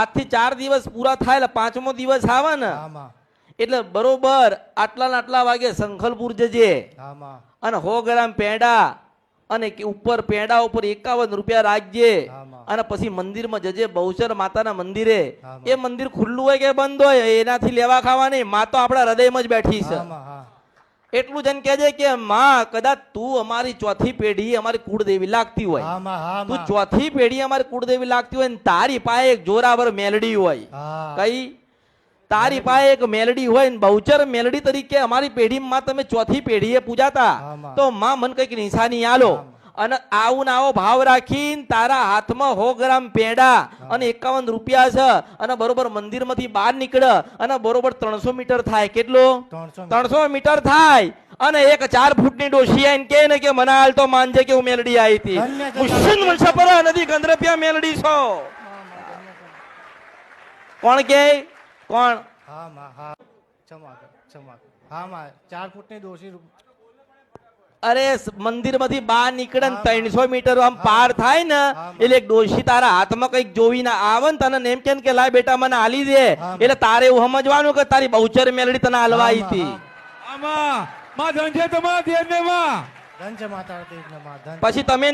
આજથી ચાર દિવસ પૂરા થાય એટલે પાંચમો દિવસ આવે ને એટલે બરોબર આટલા ને આટલા વાગે સંખલપુર જજે. અને સો ગ્રામ પેંડા અને ઉપર પેંડા ઉપર એકાવન રૂપિયા રાખજે. અને પછી મંદિરમાં જજે બહુચર માતાના મંદિરે. એ મંદિર ખુલ્લું હોય કે બંધ હોય એનાથી લેવા ખાવા નહીં. મા તો આપણા હૃદયમાં જ બેઠી છે. હા. એટલું જન કહેજે કે માં કદાચ તું અમારી ચોથી પેઢી અમારી કુળદેવી લાગતી હોય. તું ચોથી પેઢી અમારી કુળદેવી લાગતી હોય ને તારી પાસે એક જોરાવર મેલડી હોય. કઈ? તારી પાસે એક મેલડી હોય ને બહુચર મેલડી તરીકે અમારી પેઢીમાં તમે ચોથી પેઢીએ પૂજાતા. તો માં મન કંઈક નિશાની આલો. અને આવું નાવો આવો ભાવ રાખીને તારા હાથમાં હો ગ્રામ પેડા અને એકાવન રૂપિયા છે અને બરોબર મંદિરમાંથી બહાર નીકળે અને બરોબર ત્રણસો મીટર થાય. કેટલું? ત્રણસો મીટર. થાય. અને એક ચાર ફૂટની ડોશી આઈને કે ને કે મને હાલ તો માનજે કે હું મેલડી આવી હતી. મુશ્ચિલ વંશપર નદી ગંદ્રપિયા મેલડી છો. કોણ કે કોણ? આમાં હા. ક્ષમા કર હા માં ચાર ફૂટની રૂપ- અરે મંદિરમાંથી બહાર નીકળે ને ત્રણસો મીટર આમ પાર થાય ને એટલે એક ડોશી તારા હાથમાં કંઈક જોઈને આવે ને તને એમ કેમ કે લાય બેટા મને હાલી દે. એટલે તારે એવું સમજવાનું કે તારી બહુચર મેલડી તને હાલવા હતી. પછી તમે